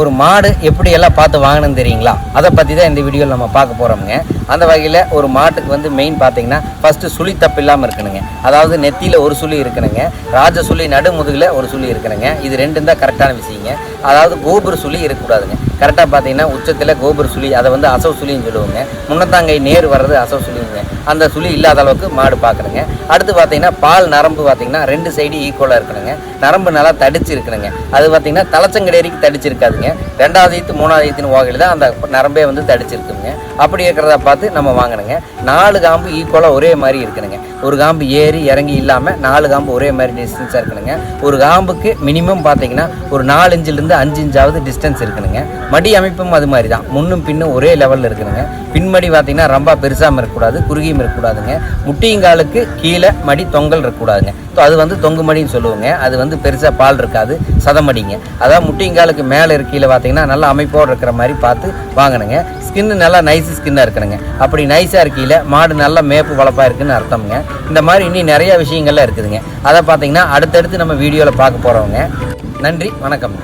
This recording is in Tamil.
ஒரு மாடு எப்படி எல்லாம் பார்த்து வாங்கணும்னு தெரியுங்களா? அதை பற்றி தான் இந்த வீடியோவில் நம்ம பார்க்க போகிறோமுங்க அந்த வகையில் ஒரு மாட்டுக்கு வந்து மெயின் பார்த்தீங்கன்னா ஃபஸ்ட்டு சுழி தப்பு இல்லாமல் இருக்கணுங்க. அதாவது நெத்தியில் ஒரு சுழி இருக்கணுங்க. ராஜ சுழி நடுமுதுகில் ஒரு சுழி இருக்கணுங்க. இது ரெண்டும் தான் கரெக்டான விஷயங்க. அதாவது கோபுர சுழி இருக்கக்கூடாதுங்க. கரெக்டாக பார்த்தீங்கன்னா உச்சத்தில் கோபுர சுழி அதை வந்து அசவு சுழின்னு சொல்லுவாங்க. முன்னத்தாங்கை நேர் வர்றது அசவு சுழிங்க. அந்த சுழி இல்லாத அளவுக்கு மாடு பார்க்கணுங்க அடுத்து பார்த்தீங்கன்னா பால் நரம்பு பார்த்தீங்கன்னா ரெண்டு சைடு ஈக்குவலாக இருக்கணுங்க. நரம்பு நல்லா தடிச்சு இருக்கணுங்க. அது பார்த்தீங்கன்னா தலைச்சங்கடேரிக்கு தடிச்சிருக்காதுங்க ரெண்டாவது ஈத்து மூணாவது ஈத்துன்னு வகையில் தான் அந்த நரம்பே வந்து தடிச்சிருக்குங்க அப்படி இருக்கிறத பார்த்து நம்ம வாங்கணுங்க. நாலு காம்பு ஈக்குவலாக ஒரே மாதிரி இருக்கணுங்க. ஒரு காம்பு ஏறி இறங்கி இல்லாமல் நாலு காம்பு ஒரே மாதிரி டிஸ்டன்ஸாக இருக்கணுங்க. ஒரு காம்புக்கு மினிமம் பார்த்தீங்கன்னா ஒரு நாலு இன்ச்சிலேருந்து அஞ்சு இன்ச்சாவது டிஸ்டன்ஸ் இருக்கணுங்க. மடி அமைப்பும் அது மாதிரி தான் முன்னும் பின்னும் ஒரே லெவலில் இருக்கணுங்க. பின்மடி பார்த்தீங்கன்னா ரொம்ப பெருசாகவும் இருக்கக்கூடாது குறுகியும் இருக்கக்கூடாதுங்க. முட்டியங்காலுக்கு கீழே மடி தொங்கல் இருக்கக்கூடாதுங்க. ஸோ அது வந்து தொங்கு மடின்னு சொல்லுவோங்க. அது வந்து பெருசாக பால் இருக்காது சதமடிங்க அதாவது முட்டியங்காலுக்கு மேலே இருக்கையில் பார்த்தீங்கன்னா நல்லா அமைப்போடு இருக்கிற மாதிரி பார்த்து வாங்கணுங்க. ஸ்கின்னு நல்லா நைஸ் ஸ்கின்னாக இருக்கணுங்க. அப்படி நைஸாக இருக்கையில் மாடு நல்லா மேப்பு வளப்பாக இருக்குன்னு அர்த்தம்ங்க. இந்த மாதிரி இன்னும் நிறைய விஷயங்கள்லாம் இருக்குதுங்க. அதை பார்த்தீங்கன்னா அடுத்தடுத்து நம்ம வீடியோவில் பார்க்க போகிறவங்க நன்றி வணக்கம்.